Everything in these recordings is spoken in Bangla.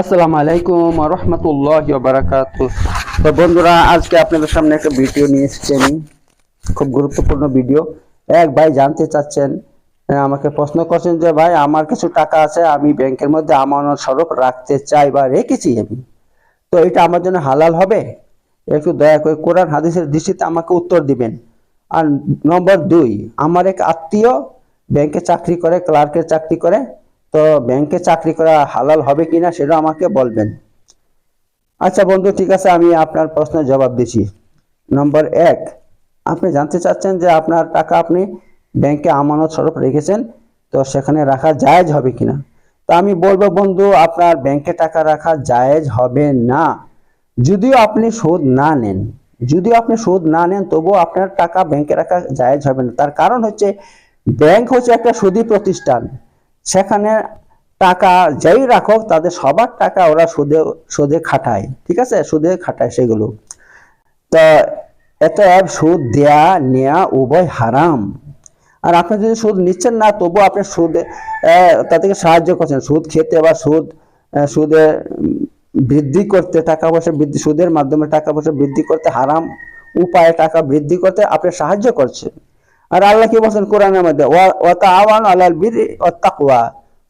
আসসালামু আলাইকুম রহমতুল্লাহ বারাকাত তো বন্ধুরা, আজকে আপনাদের সামনে একটা ভিডিও নিয়ে এসেছি আমি। খুব গুরুত্বপূর্ণ ভিডিও। এক ভাই জানতে চাচ্ছেন আমাকে প্রশ্ন করছেন যে, ভাই, আমার কিছু টাকা আছে, আমি ব্যাংকের মধ্যে আমানত স্বরূপ রাখতে চাই বা রেখেছি আমি। তো এটা আমার জন্য হালাল হবে? একটু দয়া করে কোরআন হাদিসের দৃষ্টিতে আমাকে উত্তর দিবেন। আর নম্বর দুই, আমার এক আত্মীয় ব্যাংকে চাকরি করে, ক্লার্কের চাকরি করে। তো ব্যাংকে চাকরি করা হালাল হবে কিনা সেটা আমাকে বলবেন। আচ্ছা বন্ধু, ঠিক আছে, আমি আপনার প্রশ্নের জবাব দিচ্ছি। নম্বর এক, আপনি জানতে চাচ্ছেন যে আপনার টাকা আপনি ব্যাংকে আমানত স্বরূপ রেখেছেন, তো সেখানে রাখা জায়েজ হবে কিনা? তো আমি বলব বন্ধু, আপনার ব্যাংকে টাকা রাখা জায়েজ হবে না। যদিও আপনি সুদ না নেন, যদিও আপনি সুদ না নেন, তবুও আপনার টাকা ব্যাংকে রাখা জায়েজ হবে না। তার কারণ হচ্ছে ব্যাংক হচ্ছে একটা সুদী প্রতিষ্ঠান। সেখানে টাকা যাই রাখো তাদের সবার টাকা ওরা সুদে সুদে খাটায়। ঠিক আছে? সুদে খাটায় সেগুলো। তো এত অ্যাপ সুদ দেয়া, নেয়া উভয় হারাম। আর আপনি যদি সুদ নিচ্ছেন না, তবু আপনি সুদে তাদেরকে সাহায্য করছেন। সুদ খেতে বা সুদ সুদে বৃদ্ধি করতে, টাকা পয়সা বৃদ্ধি, সুদের মাধ্যমে টাকা পয়সা বৃদ্ধি করতে হারাম উপায়ে টাকা বৃদ্ধি করতে আপনি সাহায্য করছেন। আর আল্লাহ কি বলছেন কোরআনের মধ্যে?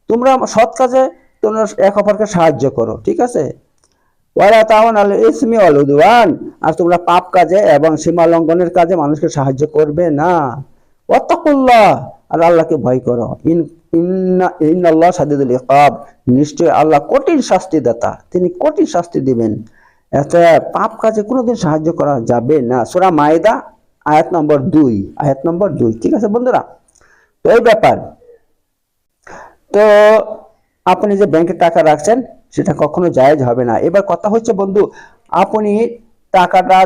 তোমরা সৎ কাজে তোমরা এক অপরকে সাহায্য করো, ঠিক আছে? আর তোমরা পাপ কাজে এবং সীমা লঙ্ঘনের কাজে মানুষকে সাহায্য করবে না। ওয়াত্তাকুল্লাহ। আর আল্লাহকে ভয় করো। ইন সাদিদুল ইকাব। নিশ্চয় আল্লাহ কঠিন শাস্তি দাতা তিনি কঠিন শাস্তি দিবেন। এত পাপ কাজে কোনোদিন সাহায্য করা যাবে না। সূরা মায়দা আয়াত নম্বর দুই, আয়াত নম্বর দুই, ঠিক আছে বন্ধুরা? তো এই ব্যাপার। তো আপনি যে ব্যাংকে টাকা রাখছেন, সেটা কখনো জায়েজ হবে না। এবার কথা হচ্ছে বন্ধু, আপনি টাকাটা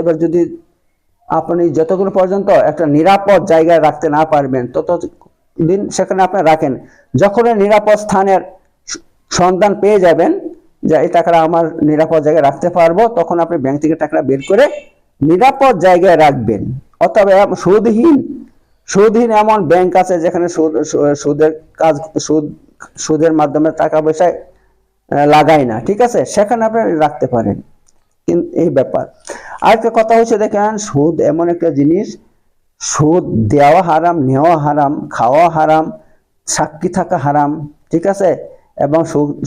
এবার যদি আপনি যতক্ষণ পর্যন্ত একটা নিরাপদ জায়গায় রাখতে না পারবেন তত দিন সেখানে আপনি রাখেন। যখন নিরাপদ স্থানের সন্ধান পেয়ে যাবেন, যে এই টাকাটা আমার নিরাপদ জায়গায় রাখতে পারব, তখন আপনি ব্যাংক থেকে টাকাটা বের করে নিরাপদ জায়গায় রাখবেন। অথবা সুদহীন সুদহীন এমন ব্যাংক আছে যেখানে সুদ সুদের কাজ সুদ সুদের মাধ্যমে টাকা পয়সা আহ, লাগায় না ঠিক আছে? সেখানে আপনি রাখতে পারেন। এই ব্যাপার। আরেকটা কথা হচ্ছে দেখেন সুদ এমন একটা জিনিস সুদ দেওয়া হারাম নেওয়া হারাম খাওয়া হারাম সাক্ষী থাকা হারাম ঠিক আছে? এবং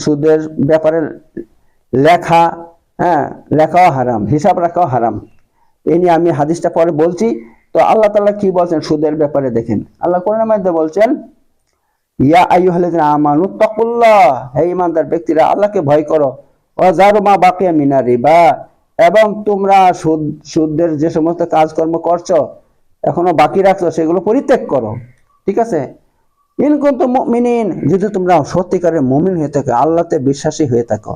সুদের ব্যাপারে লেখা হ্যাঁ লেখাও হারাম হিসাব রাখাও হারাম। এই নিয়ে আমি হাদিসটা পরে বলছি। তো আল্লাহ তাআলা কি বলছেন? সুদের ব্যাপারে দেখেন। আল্লাহ কোরআনের মধ্যে বলছেন, ইয়া আইয়ুহাল্লাযিনা আমানু তাকুল্লাহ হে ঈমানদার ব্যক্তিরা, আল্লাহকে ভয় করো। ওয়াজারু মা বাকিয়া মিনার রিবা এবং তোমরা সুদ, সুদের যে সমস্ত কাজকর্ম করছ, এখনও বাকি রাখছো, সেগুলো পরিত্যাগ করো। ঠিক আছে? ইন কুনতুম মুমিনিন যদি তোমরা সত্যিকারের মমিন হয়ে থাকো, আল্লাহতে বিশ্বাসী হয়ে থাকো।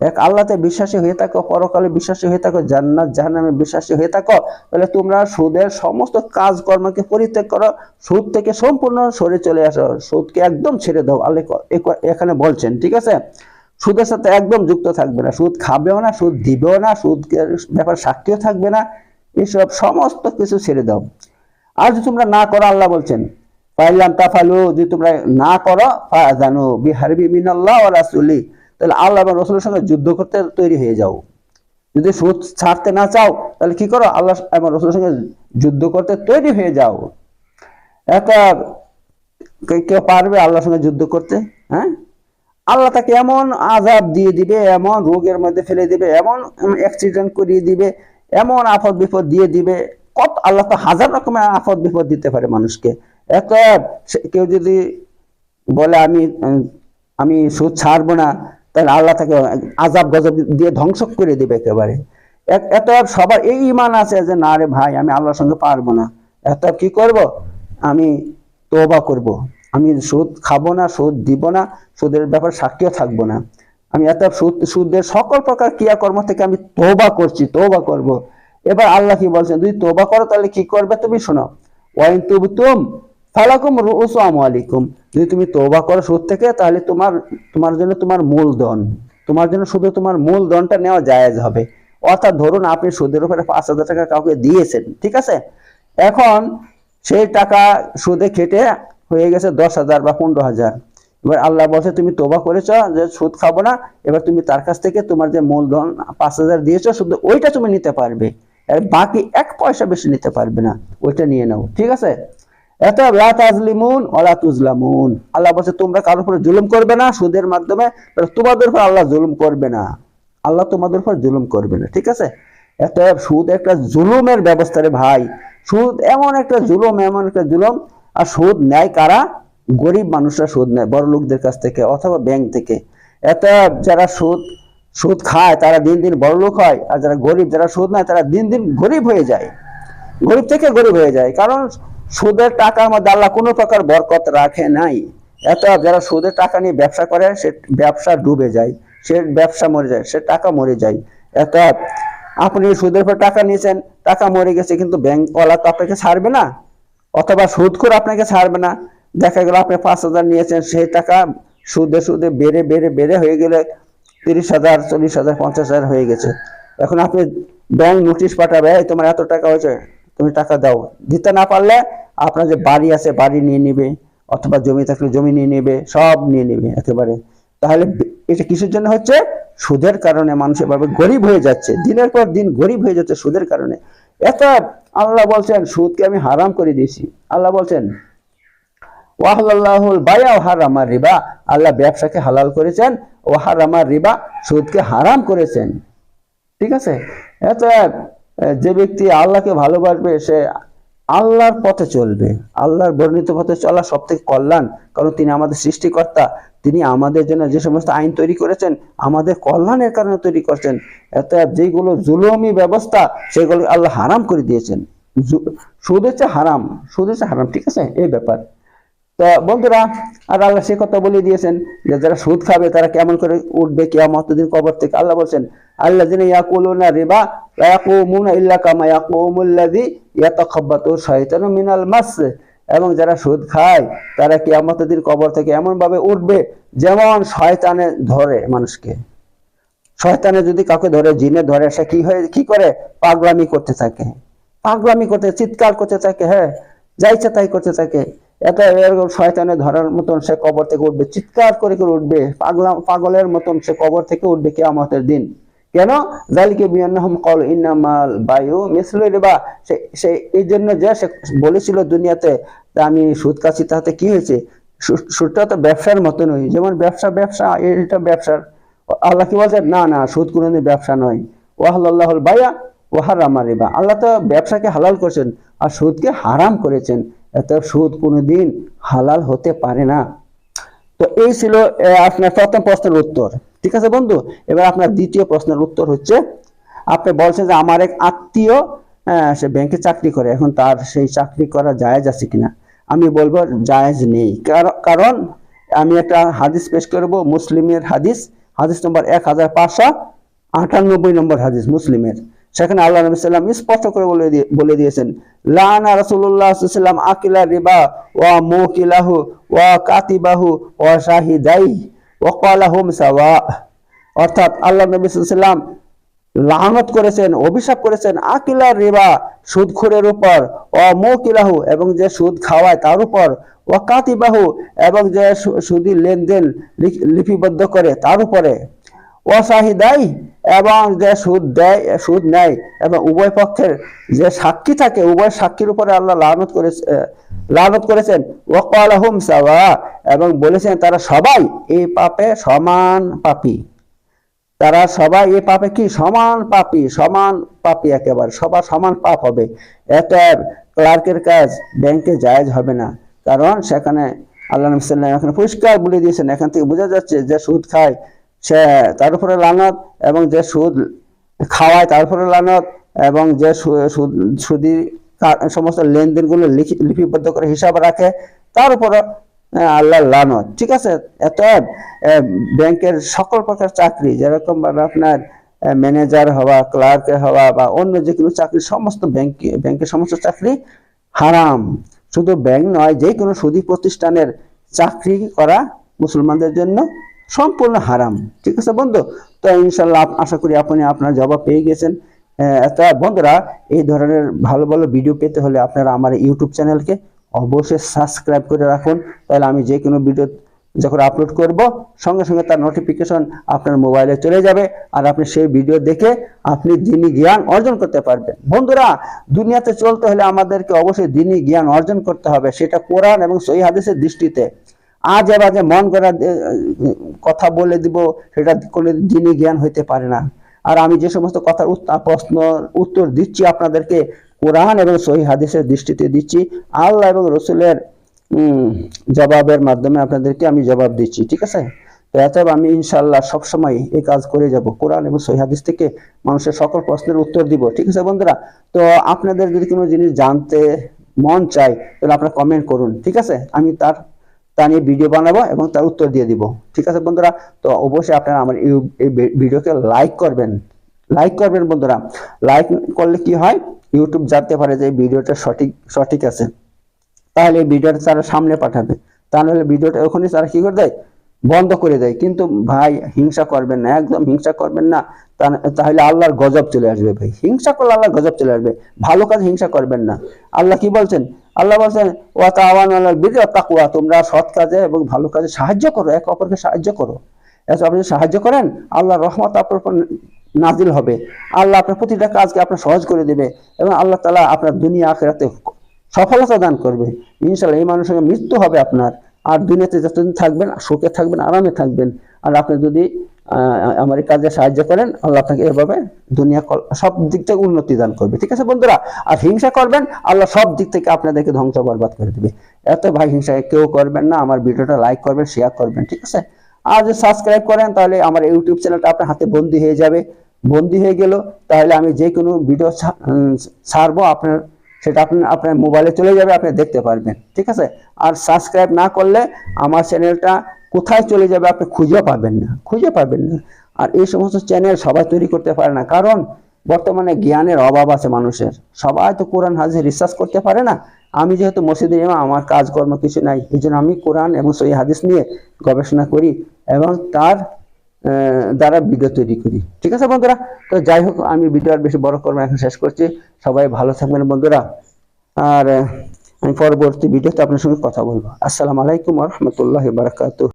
এক আল্লাহতে বিশ্বাসী হয়ে থাকো, পরকালে বিশ্বাসী হয়ে থাকো, জান্নাত, জাহান্নামে বিশ্বাসী হয়ে থাকো, তাহলে তোমরা সুদের সমস্ত কাজকর্মকে পরিত্যাগ করো, সুদ থেকে সম্পূর্ণ সরে চলে আসো, সুদকে একদম ছেড়ে দাও, আল্লাহ এখানে বলছেন, ঠিক আছে? সুদের সাথে একদম যুক্ত থাকবে না, সুদ খাবেও না, সুদ দিবেও না, সুদকে ব্যাপার সাক্ষীও থাকবে না, এসব সমস্ত কিছু ছেড়ে দাও। আর যদি তোমরা না করো, আল্লাহ বলছেন পাইলাম তাফালু, যদি তোমরা না করো জানো বিহারবি মিনাল্লাহ রাসূলি। তাহলে আল্লাহ এবং রসুলের সঙ্গে যুদ্ধ করতে তৈরি হয়ে যাও। যদি সুদ ছাড়তে না চাও, তাহলে কি করো? আল্লাহ এবং রসুলের সঙ্গে যুদ্ধ করতে তৈরি হয়ে যাও। একটা কেউ পারবে আল্লাহর সঙ্গে যুদ্ধ করতে? হ্যাঁ? আল্লাহ তাকে এমন আজাব দিয়ে দিবে, এমন রোগের মধ্যে ফেলে দিবে, এমন অ্যাক্সিডেন্ট করিয়ে দিবে, এমন আফদ বিপদ দিয়ে দিবে। কত, আল্লাহ তো হাজার রকমের আফদ বিপদ দিতে পারে মানুষকে। এত কেউ যদি বলে, আমি আমি সুদ ছাড়বো না। তাহলে আল্লাহ তাকে আজাব গজব দিয়ে ধ্বংস করে দিবে একেবারে। এক- এত সবার এই ইমান আছে যে, না রে ভাই, আমি আল্লাহর সঙ্গে পারব না। এত কি করব? আমি তোবা করব। আমি সুদ খাব না, সুদ দিব না, সুদের ব্যাপারে সাক্ষীও থাকব না। আমি এত সুদ, সুদের সকল প্রকার ক্রিয়াকর্ম থেকে আমি তোবা করছি তোবা করব। এবার আল্লাহ কি বলছেন? যদি তোবা করো তাহলে কি করবে তুমি? শোনো, ওয়াইন তুবতুম ফালাকুম রুউসু আমওয়ালিকুম যদি তুমি তওবা করো সুদ থেকে, তাহলে তোমার তোমার জন্য তোমার মূলধন তোমার জন্য শুধু তোমার মূলধনটা নেওয়া জায়েজ হবে। অর্থাৎ ধরুন আপনি সুদের উপরে পাঁচ হাজার টাকা কাউকে দিয়েছেন, ঠিক আছে? এখন সেই টাকা সুদে খেটে হয়ে গেছে দশ হাজার বা পনেরো হাজার। এবার আল্লাহ বলছে, তুমি তোবা করেছ যে সুদ খাব না, এবার তুমি তার কাছ থেকে তোমার যে মূলধন পাঁচ হাজার দিয়েছ, শুধু ওইটা তুমি নিতে পারবে। আর বাকি এক পয়সা বেশি নিতে পারবে না, ওইটা নিয়ে নাও, ঠিক আছে? আল্লাহ বলছে, তোমরা কারোর উপরে জুলুম করবে না, সুদের মাধ্যমে তোমাদের উপর আল্লাহ জুলুম করবে না। আল্লাহ তোমাদের উপর জুলুম করবে না, ঠিক আছে? এত সুদ একটা জুলুমের ব্যবস্থা রে ভাই। সুদ এমন একটা জুলুম, এমন একটা জুলুম। আর সুদ নেয় কারা? গরিব মানুষরা সুদ নেয়, বড় লোকদের কাছ থেকে অথবা ব্যাংক থেকে। এত যারা সুদ সুদ খায়, তারা দিন দিন বড় লোক হয়। আর যারা গরিব, যারা সুদ নেয়, তারা দিন দিন গরিব হয়ে যায়। গরিব থেকে গরিব হয়ে যায়। কারণ সুদের টাকার মধ্যে আল্লাহ কোনো প্রকার বরকত রাখে নাই। এত যারা সুদের টাকা নিয়ে ব্যবসা করে, সে ব্যবসা ডুবে যায়, সে ব্যবসা মরে যায়, সে টাকা মরে যায়। এত আপনি সুদের উপর টাকা নিয়েছেন, টাকা মরে গেছে, কিন্তু ব্যাংকওয়ালা তো আপনাকে ছাড়বে না, অথবা সুদখোর আপনাকে ছাড়বে না। দেখা গেল আপনি পাঁচ হাজার নিয়েছেন, সেই টাকা সুদে সুদে বেড়ে বেড়ে বেড়ে হয়ে গেলে তিরিশ হাজার, চল্লিশ হাজার, পঞ্চাশ হাজার হয়ে গেছে। এখন আপনি ব্যাংক নোটিশ পাঠাবে, "এই তোমার এত টাকা হয়েছে তুমি টাকা দাও। দিতে না পারলে আপনার যে বাড়ি আছে, বাড়ি নিয়ে নেবে, অথবা জমি থাকলে জমি নিয়ে নেবে, সব নিয়ে নেবে একেবারে। তাহলে এটা কিসের জন্য হচ্ছে? সুদের কারণে মানুষ এভাবে গরিব হয়ে যাচ্ছে। দিনের পর দিন গরিব হয়ে যাচ্ছে সুদের কারণে। এত আল্লাহ বলছেন, সুদকে আমি হারাম করে দিয়েছি। আল্লাহ বলছেন, ওয়াহলাল্লাহুল বায়া ও হারামার রিবা। আল্লাহ ব্যবসাকে হালাল করেছেন ও হারামার রিবা, সুদকে হারাম করেছেন। ঠিক আছে? এত যে ব্যক্তি আল্লাহকে ভালোবাসবে, সে আল্লাহর পথে চলবে। আল্লাহর বর্ণিত পথে চলা সব থেকে কল্যাণ, কারণ তিনি আমাদের সৃষ্টিকর্তা, তিনি আমাদের জন্য যে সমস্ত আইন তৈরি করেছেন, আমাদের কল্যাণের কারণে তৈরি করছেন। এত যেগুলো জুলমি ব্যবস্থা সেগুলো আল্লাহ হারাম করে দিয়েছেন। সুদ হচ্ছে হারাম সুদ হচ্ছে হারাম, ঠিক আছে? এই ব্যাপার। তো বন্ধুরা আর আল্লাহ সে কথা বলে দিয়েছেন যে যারা সুদ খাবে, তারা কেমন করে উঠবে কেমন দিন কবর থেকে? আল্লাহ বলছেন আল্লাহ যিনি ইয়াকুলুনা রিবা ইয়াকুমুনা ইল্লা কামা ইয়াকুমুল্লাযী ইয়াতাখাব্বাতু শাইতানু মিনাল মাস। এবং যারা সুদ খায়, তারা কিয়ামতের দিন কবর থেকে এমন ভাবে উঠবে যেমন শয়তানে ধরে মানুষকে। শয়তানে যদি কাউকে ধরে, জিনে ধরে, সে কি হয়ে, কি করে? পাগলামি করতে থাকে। পাগলামি করতে, চিৎকার করতে থাকে হ্যাঁ যা ইচ্ছা তাই করতে থাকে। এটা এরকম শয়তানে ধরার মতন সে কবর থেকে উঠবে, চিৎকার করে করে উঠবে, পাগলা পাগলের মতন সে কবর থেকে উঠবে কিয়ামতের দিন। কেন? জালিকে বিয়ান্নাহুম কল বায়ু মিসলু সে এই জন্য যে সে বলেছিল দুনিয়াতে আমি সুদ কাছি তাতে কি হয়েছে? সুদটা তো ব্যবসার মতনই। যেমন ব্যবসা ব্যবসা, এটা ব্যবসার। আল্লাহ কি বলছেন? না না, সুদ কোনোদিন ব্যবসা নয়। ওয়াহল্লাহুল বায়া ওয়াহার রিবা। আল্লাহ তো ব্যবসাকে হালাল করেছেন, আর সুদকে হারাম করেছেন। এত সুদ কোনোদিন হালাল হতে পারে না। তো এই ছিল আপনার প্রথম প্রশ্নের উত্তর। ঠিক আছে বন্ধু? এবার আপনার দ্বিতীয় প্রশ্নের উত্তর হচ্ছে, আপনি বলছেন যে আমার এক আত্মীয় সে ব্যাংকে চাকরি করে, এখন তার সেই চাকরি করা জায়েজ আছে কিনা? আমি বলব জায়েজ নেই। কার- কারণ আমি একটা হাদিস পেশ করব, মুসলিমের হাদিস হাদিস নম্বর এক হাজার পাঁচশো আটানব্বই নম্বর হাদিস মুসলিমের। সেখানে আল্লাহ নবী সাল্লাম স্পষ্ট করে বলে বলে দিয়েছেন, লানা রাসূলুল্লাহ সাল্লাম আকিলা রিবা ওয়া মুকিলাহু ওয়া কাতিবাহু ওয়া শাহিদাই ওয়া ক্বালাহুম সাওয়া। অর্থাৎ আল্লাহ নবী সাল্লাম লানত করেছেন, অভিশাপ করেছেন আকিলা রিবা সুদখোরের উপর ও মুকিলাহু এবং যে সুদ খাওয়ায় তার উপর ও কাতিবাহু এবং যে সুদি লেনদেন লিপিবদ্ধ করে তার উপরে। অসাহিদাই এবং যে সুদ দেয়, সুদ নেয় এবং উভয় পক্ষের যে সাক্ষী থাকে, উভয় সাক্ষীর উপরে আল্লাহ লানত করেছে লানত করেছেন। ওয়াকালাহুম সাওয়া এবং বলেছেন, তারা সবাই এই পাপে সমান পাপী। তারা সবাই এই পাপে কি? সমান পাপী সমান পাপী একেবারে। সবার সমান পাপ হবে। এটা ক্লার্কের কাজ ব্যাংকে জায়েজ হবে না। কারণ সেখানে আল্লাহ নবী সাল্লাম এখানে পরিষ্কার বলে দিয়েছেন। এখান থেকে বোঝা যাচ্ছে যে সুদ খায় সে তার উপরে লানত এবং যে সুদ খাওয়ায় তার উপরে লানত এবং যে সুদ সমস্ত লেনদেনগুলো লিপিবদ্ধ করে হিসাব রাখে, তার উপরে আল্লাহ লানত। ঠিক আছে? এত ব্যাংকের সকল প্রকার চাকরি, যেরকম আপনার ম্যানেজার হওয়া, ক্লার্কে হওয়া বা অন্য যে কোনো চাকরি, সমস্ত ব্যাংক ব্যাংকের সমস্ত চাকরি হারাম। শুধু ব্যাংক নয় যে কোনো সুদী প্রতিষ্ঠানের চাকরি করা মুসলমানদের জন্য সম্পূর্ণ হারাম। ঠিক আছে বন্ধু? তো ইনশাল্লাহ আশা করি আপনি আপনার জবাব পেয়ে গেছেন। তা বন্ধুরা, এই ধরনের ভালো ভালো ভিডিও পেতে হলে আপনারা আমার ইউটিউব চ্যানেলকে অবশ্যই সাবস্ক্রাইব করে রাখুন। তাহলে আমি যে কোনো ভিডিও যখন আপলোড করব, সঙ্গে সঙ্গে তার নোটিফিকেশন আপনার মোবাইলে চলে যাবে। আর আপনি সেই ভিডিও দেখে আপনি দিনী জ্ঞান অর্জন করতে পারবেন। বন্ধুরা, দুনিয়াতে চলতে হলে আমাদেরকে অবশ্যই দিনী জ্ঞান অর্জন করতে হবে। সেটা কোরআন এবং সহি হাদিসের দৃষ্টিতে। আজে বাজে মন করা কথা বলে দিব, সেটা কোনো দিনই জ্ঞান হইতে পারে না। আর আমি যে সমস্ত কথার প্রশ্ন, উত্তর দিচ্ছি আপনাদেরকে, কোরআন এবং সহি হাদিসের দৃষ্টিতে দিচ্ছি, আল্লাহ এবং রসুলের জবাবের মাধ্যমে আপনাদেরকে আমি জবাব দিচ্ছি, ঠিক আছে? অতএব আমি ইনশাল্লাহ সবসময় এই কাজ করে যাব, কোরআন এবং হাদিস থেকে মানুষের সকল প্রশ্নের উত্তর দিব, ঠিক আছে বন্ধুরা? তো আপনাদের যদি কোনো জিনিস জানতে মন চাই তাহলে আপনারা কমেন্ট করুন, ঠিক আছে? আমি তার তা নিয়ে ভিডিও বানাবো এবং তার উত্তর দিয়ে দিব। ঠিক আছে বন্ধুরা? তো অবশ্যই আপনারা আমার এই ভিডিওকে লাইক করবেন। লাইক করবেন বন্ধুরা। লাইক করলে কি হয়? ইউটিউব জানতে পারে যে ভিডিওটা সঠিক সঠিক আছে। তাহলে ভিডিওটা তারা সামনে পাঠাবে। তা নাহলে ভিডিওটা ওখানে তারা কি করে দেয়? বন্ধ করে দেয়। কিন্তু ভাই, হিংসা করবেন না, একদম হিংসা করবেন না, তাহলে আল্লাহর গজব চলে আসবে ভাই। হিংসা করলে আল্লাহর গজব চলে আসবে। ভালো কাজ হিংসা করবেন না। আল্লাহ কি বলছেন? আল্লাহ বলছেন আলাল বিররি ওয়াত তাকওয়া তোমরা সৎ কাজে এবং ভালো কাজে সাহায্য করো, এক অপরকে সাহায্য করো। এত আপনি সাহায্য করেন, আল্লাহর রহমত আপনার উপর নাজিল হবে। আল্লাহ আপনার প্রতিটা কাজকে আপনার সহজ করে দেবে এবং আল্লাহ তালা আপনার দুনিয়া আখেরাতে সফলতা দান করবে। ইনশাল্লাহ এই মানুষের সঙ্গে মৃত্যু হবে আপনার। আর দুনিয়াতে যতদিন থাকবেন, সুখে থাকবেন, আরামে থাকবেন। আর আপনি যদি আমার এই কাজে সাহায্য করেন, আল্লাহ আপনাকে এভাবে দুনিয়া সব দিক থেকে উন্নতি দান করবে। ঠিক আছে বন্ধুরা? আর হিংসা করবেন, আল্লাহ সব দিক থেকে আপনাদেরকে ধ্বংস বরবাদ করে দেবে। এত ভাই হিংসা, কেউ করবেন না, আমার ভিডিওটা লাইক করবেন শেয়ার করবেন, ঠিক আছে? আর যদি সাবস্ক্রাইব করেন, তাহলে আমার ইউটিউব চ্যানেলটা আপনার হাতে বন্দি হয়ে যাবে। বন্দি হয়ে গেল, তাহলে আমি যে কোনো ভিডিও ছাড়বো, আপনার, সেটা আপনি আপনার মোবাইলে চলে যাবে, আপনি দেখতে পারবেন, ঠিক আছে? আর সাবস্ক্রাইব না করলে আমার চ্যানেলটা কোথায় চলে যাবে আপনি খুঁজে পাবেন না খুঁজে পাবেন না। আর এই সমস্ত চ্যানেল সবাই তৈরি করতে পারে না কারণ বর্তমানে জ্ঞানের অভাব আছে মানুষের। সবাই তো কোরআন হাজির রিসার্চ করতে পারে না। আমি যেহেতু মসজিদে ইমাম আমার কাজকর্ম কিছু নাই এই জন্য আমি কোরআন এবং সহি হাদিস নিয়ে গবেষণা করি এবং তার দ্বারা ভিডিও তৈরি করি। ঠিক আছে বন্ধুরা? তো যাই হোক আমি ভিডিও আর বেশি বড় করব না, এখন শেষ করছি। সবাই ভালো থাকবেন বন্ধুরা। আর আমি পরবর্তী ভিডিওতে আপনার সঙ্গে কথা বলব। আসসালামু আলাইকুম রহমতুল্লাহ বারাকাতুহ।